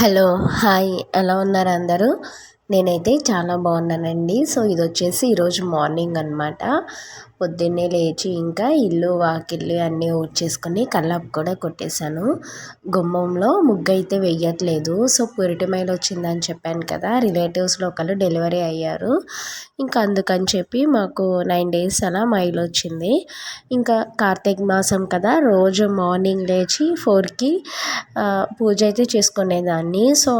Hello hi. ఎలా ఉన్నారు అందరూ? నేనైతే చాలా బాగున్నానండి. సో ఇది వచ్చేసి ఈరోజు మార్నింగ్ అనమాట పొద్దున్నే లేచి ఇంకా ఇల్లు వాకిల్లు అన్నీ ఊడ్చేసుకొని కల్లాపు కూడా కొట్టేశాను. గుమ్మంలో ముగ్గు అయితే వెయ్యట్లేదు. సో పురిటిమైలు వచ్చిందని చెప్పాను కదా రిలేటివ్స్లో ఒకళ్ళు డెలివరీ అయ్యారు. ఇంకా అందుకని చెప్పి మాకు నైన్ డేస్ అలా మైలు వచ్చింది. ఇంకా కార్తీక మాసం కదా రోజు మార్నింగ్ లేచి ఫోర్కి పూజ అయితే చేసుకునేదాన్ని. సో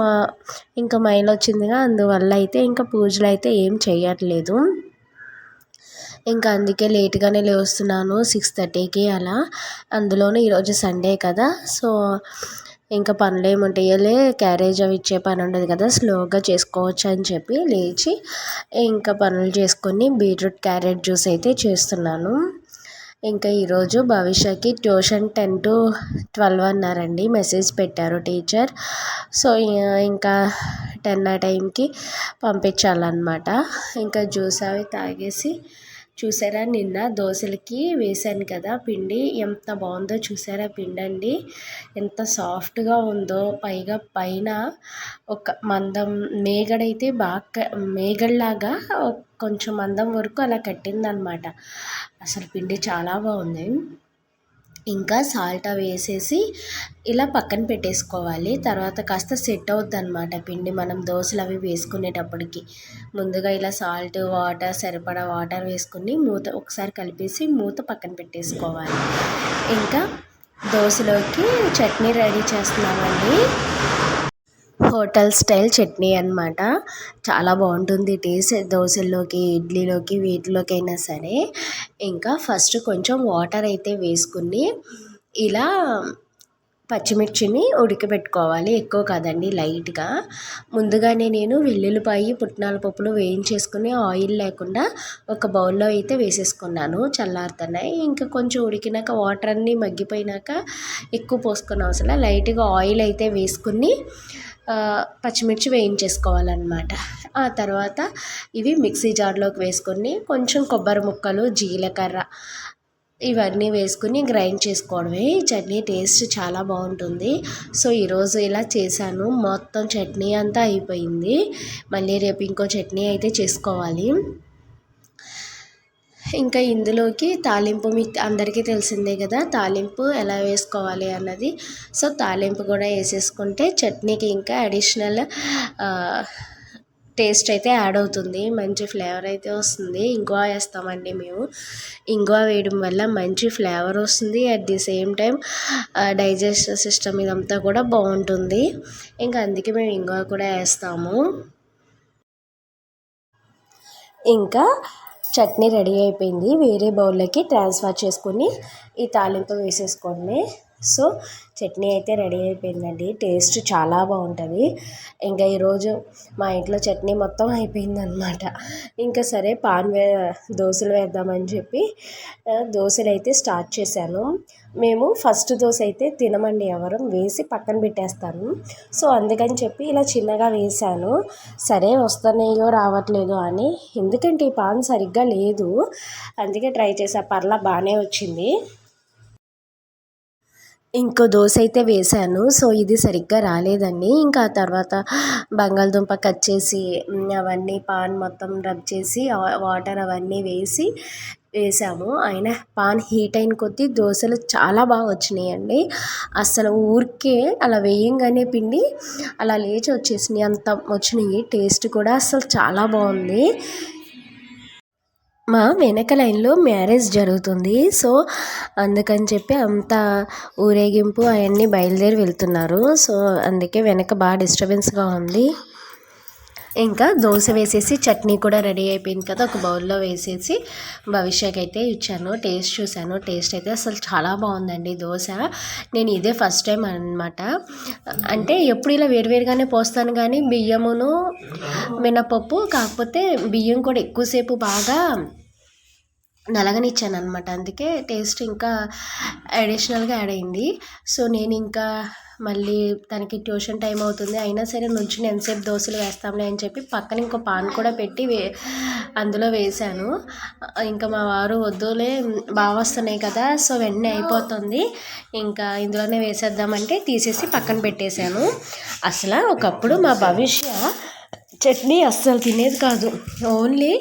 ఇంకా మైలు వచ్చిందిగా అందువల్ల అయితే ఇంకా పూజలు అయితే ఏం చేయట్లేదు ఇంకా అందుకే లేట్గానే లేస్తున్నాను సిక్స్ థర్టీకి అలా. అందులోనూ ఈరోజు సండే కదా సో ఇంకా పనులు ఏముంటాయోలే క్యారేజ్ అవి ఇచ్చే పని ఉండదు కదా స్లోగా చేసుకోవచ్చు అని చెప్పి లేచి ఇంకా పనులు చేసుకొని బీట్రూట్ క్యారెట్ జ్యూస్ అయితే చేస్తున్నాను. ఇంకా ఈరోజు భవిష్యకి ట్యూషన్ టెన్ టు ట్వెల్వ్ అన్నారండి మెసేజ్ పెట్టారు టీచర్. సో ఇంకా టెన్ ఆ టైంకి పంపించాలన్నమాట. ఇంకా జ్యూస్ అవి తాగేసి చూసారా? నిన్న దోశలకి వేసాను కదా పిండి. ఎంత బాగుందో చూసారా పిండి అండి ఎంత సాఫ్ట్గా ఉందో. పైగా పైన ఒక మందం మేగడైతే బాగా మేగడలాగా కొంచెం మందం వరకు అలా కట్టిందనమాట. అసలు పిండి చాలా బాగుంది. ఇంకా సాల్ట్ అవి వేసేసి ఇలా పక్కన పెట్టేసుకోవాలి. తర్వాత కాస్త సెట్ అవుద్ది అనమాట పిండి. మనం దోశలు అవి వేసుకునేటప్పటికి. ముందుగా ఇలా సాల్ట్ వాటర్ సరిపడా వాటర్ వేసుకుని మూత ఒకసారి కలిపేసి మూత పక్కన పెట్టేసుకోవాలి. ఇంకా దోశలోకి చట్నీ రెడీ చేస్తున్నామండి. హోటల్ స్టైల్ చట్నీ అనమాట చాలా బాగుంటుంది టేస్ట్. దోశల్లోకి ఇడ్లీలోకి వీటిలోకైనా అయినా సరే. ఇంకా ఫస్ట్ కొంచెం వాటర్ అయితే వేసుకుని ఇలా పచ్చిమిర్చిని ఉడకబెట్టుకోవాలి ఎక్కువ కాదండి లైట్గా. ముందుగానే నేను వెల్లుల్లిపాయి పుట్నాల పప్పులు వేయించేసుకుని ఆయిల్ లేకుండా ఒక బౌల్లో అయితే వేసేసుకున్నాను. చల్లారుతున్నాయి. ఇంకా కొంచెం ఉడికినాక వాటర్ అన్నీ మగ్గిపోయినాక ఎక్కువ పోసుకున్న అవసరం లైట్గా ఆయిల్ అయితే వేసుకుని పచ్చిమిర్చి వేయించేసుకోవాలన్నమాట. ఆ తర్వాత ఇవి మిక్సీ జార్లోకి వేసుకొని కొంచెం కొబ్బరి ముక్కలు జీలకర్ర ఇవన్నీ వేసుకుని గ్రైండ్ చేసుకోవడమే. చట్నీ టేస్ట్ చాలా బాగుంటుంది. సో ఈరోజు ఇలా చేశాను. మొత్తం చట్నీ అంతా అయిపోయింది. మళ్ళీ రేపు ఇంకో చట్నీ అయితే చేసుకోవాలి. ఇంకా ఇందులోకి తాలింపు మీకు అందరికీ తెలిసిందే కదా తాలింపు ఎలా వేసుకోవాలి అన్నది. సో తాలింపు కూడా వేసేసుకుంటే చట్నీకి ఇంకా అడిషనల్ టేస్ట్ అయితే యాడ్ అవుతుంది మంచి ఫ్లేవర్ అయితే వస్తుంది. ఇంగువ వేస్తామండి మేము. ఇంగువ వేయడం వల్ల మంచి ఫ్లేవర్ వస్తుంది. At the same time digestive system ఇదంతా కూడా బాగుంటుంది. ఇంకా అందుకే మేము ఇంగువ కూడా వేస్తాము. ఇంకా చట్నీ రెడీ అయిపోయింది. వేరే బౌల్లోకి ట్రాన్స్ఫర్ చేసుకొని ఈ తాలింపు వేసేసుకోండి. సో చట్నీ అయితే రెడీ అయిపోయిందండి. టేస్ట్ చాలా బాగుంటుంది. ఇంకా ఈరోజు మా ఇంట్లో చట్నీ మొత్తం అయిపోయిందనమాట ఇంకా సరే పాన్ వే దోశలు వేద్దామని చెప్పి దోశలు అయితే స్టార్ట్ చేశాను. మేము ఫస్ట్ దోశ అయితే తినమండి ఎవరు వేసి పక్కన పెట్టేస్తాను. సో అందుకని చెప్పి ఇలా చిన్నగా వేసాను సరే వస్తున్నాయో రావట్లేదు అని. ఎందుకంటే ఈ పాన్ సరిగ్గా లేదు. అందుకే ట్రై చేసా పర్లా బాగానే వచ్చింది. ఇంకో దోశ అయితే వేసాను సో ఇది సరిగ్గా రాలేదండి. ఇంకా ఆ తర్వాత బంగాళదుంప కట్ చేసి అవన్నీ పాన్ మొత్తం రబ్ చేసి వాటర్ అవన్నీ వేసి వేసాము. అయినా పాన్ హీట్ అయిన కొద్దీ దోశలు చాలా బాగా వచ్చినాయండి. అసలు ఊరికే అలా వేయంగానే పిండి అలా లేచి వచ్చేసినాయి. అంత వచ్చినాయి. టేస్ట్ కూడా అసలు చాలా బాగుంది. మా వెనక లైన్లో మ్యారేజ్ జరుగుతుంది. సో అందుకని చెప్పి అంత ఊరేగింపు అవన్నీ బయలుదేరి వెళ్తున్నారు. సో అందుకే వెనక బాగా డిస్టర్బెన్స్గా ఉంది. ఇంకా దోశ వేసేసి చట్నీ కూడా రెడీ అయిపోయింది కదా ఒక బౌల్లో వేసేసి భవిష్యకి అయితే ఇచ్చాను. టేస్ట్ చూశాను. టేస్ట్ అయితే అసలు చాలా బాగుందండి దోశ. నేను ఇదే ఫస్ట్ టైం అనమాట అంటే ఎప్పుడు ఇలా వేరువేరుగానే పోస్తాను కానీ బియ్యమును మినపప్పు కాకపోతే బియ్యం కూడా ఎక్కువసేపు బాగా నలగనిచ్చాను అనమాట అందుకే టేస్ట్ ఇంకా అడిషనల్గా యాడ్ అయింది. సో నేను ఇంకా మళ్ళీ తనకి ట్యూషన్ టైం అవుతుంది. అయినా సరే నుంచుని ఎంతసేపు దోశలు వేస్తాంలే అని చెప్పి పక్కన ఇంకో పాన్ కూడా పెట్టి వే అందులో వేశాను. ఇంకా మా వారు వద్దులే బాగా వస్తున్నాయి కదా సో వెంటనే అయిపోతుంది. ఇంకా ఇందులోనే వేసేద్దామంటే తీసేసి పక్కన పెట్టేశాను. అసలు ఒకప్పుడు మా భవిష్య చట్నీ అస్సలు తినేది కాదు. ఓన్లీ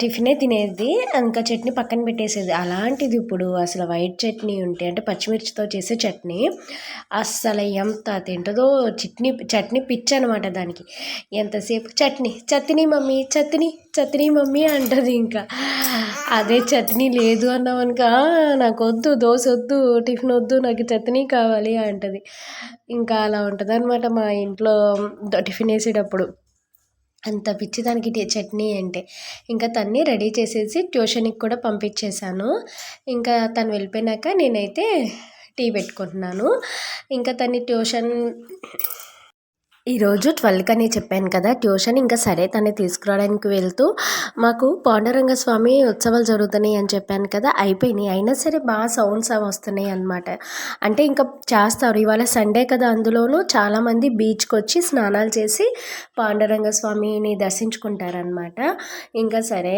టిఫినే తినేది ఇంకా చట్నీ పక్కన పెట్టేసేది. అలాంటిది ఇప్పుడు అసలు వైట్ చట్నీ ఉంటే అంటే పచ్చిమిర్చితో చేసే చట్నీ అస్సలు ఎంత తింటుందో చట్నీ చట్నీ పిచ్చి అనమాట దానికి. ఎంతసేపు? చట్నీ చట్నీ మమ్మీ చట్నీ చట్నీ మమ్మీ అంటది ఇంకా. అదే చట్నీ లేదు అన్నామనుక నాకు వద్దు దోశ వద్దు టిఫిన్ వద్దు నాకు చట్నీ కావాలి అంటది. ఇంకా అలా ఉంటుంది అనమాట మా ఇంట్లో టిఫిన్ వేసేటప్పుడు. అంత పిచ్చి దానికి చట్నీ అంటే. ఇంకా తన్ని రెడీ చేసేసి ట్యూషన్కి కూడా పంపించేశాను. ఇంకా తను వెళ్ళిపోయినాక నేనైతే టీ పెట్టుకుంటున్నాను. ఇంకా తన్ని ట్యూషన్ ఈరోజు ట్వెల్వ్కి అని చెప్పాను కదా ట్యూషన్ ఇంకా సరే తను తీసుకురావడానికి వెళ్తూ మాకు పాండురంగ స్వామి ఉత్సవాలు జరుగుతున్నాయి అని చెప్పాను కదా అయిపోయినాయి. అయినా సరే బాగా సౌండ్స్ అవి వస్తున్నాయి అనమాట అంటే ఇంకా చేస్తారు. ఇవాళ సండే కదా అందులోనూ చాలామంది బీచ్కి వచ్చి స్నానాలు చేసి పాండురంగ స్వామిని దర్శించుకుంటారనమాట ఇంకా సరే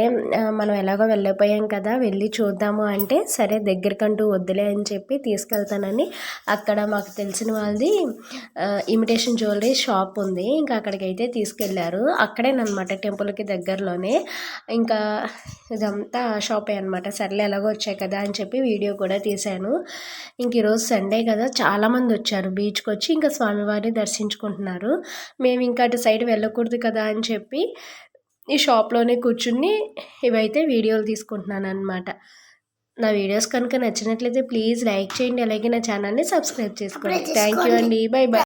మనం ఎలాగో వెళ్ళిపోయాం కదా వెళ్ళి చూద్దాము అంటే సరే దగ్గరకంటూ వద్దులే అని చెప్పి తీసుకెళ్తానని అక్కడ మాకు తెలిసిన వాళ్ళది ఇమిటేషన్ జ్యువెలరీ షాప్ ఉంది. ఇంకా అక్కడికి అయితే తీసుకెళ్ళారు. అక్కడేనమాట టెంపుల్కి దగ్గరలోనే. ఇంకా ఇదంతా షాపే అనమాట సర్లే ఎలాగో వచ్చాయి కదా అని చెప్పి వీడియో కూడా తీశాను. ఇంక ఈరోజు సండే కదా చాలామంది వచ్చారు బీచ్కి వచ్చి ఇంకా స్వామివారిని దర్శించుకుంటున్నారు. మేము ఇంకా అటు సైడ్ వెళ్ళకూడదు కదా అని చెప్పి ఈ షాప్లోనే కూర్చుని ఇవైతే వీడియోలు తీసుకుంటున్నాను అనమాట నా వీడియోస్ కనుక నచ్చినట్లయితే ప్లీజ్ లైక్ చేయండి. అలాగే నా ఛానల్ని సబ్స్క్రైబ్ చేసుకోండి. థ్యాంక్ యూ అండి. Bye bye.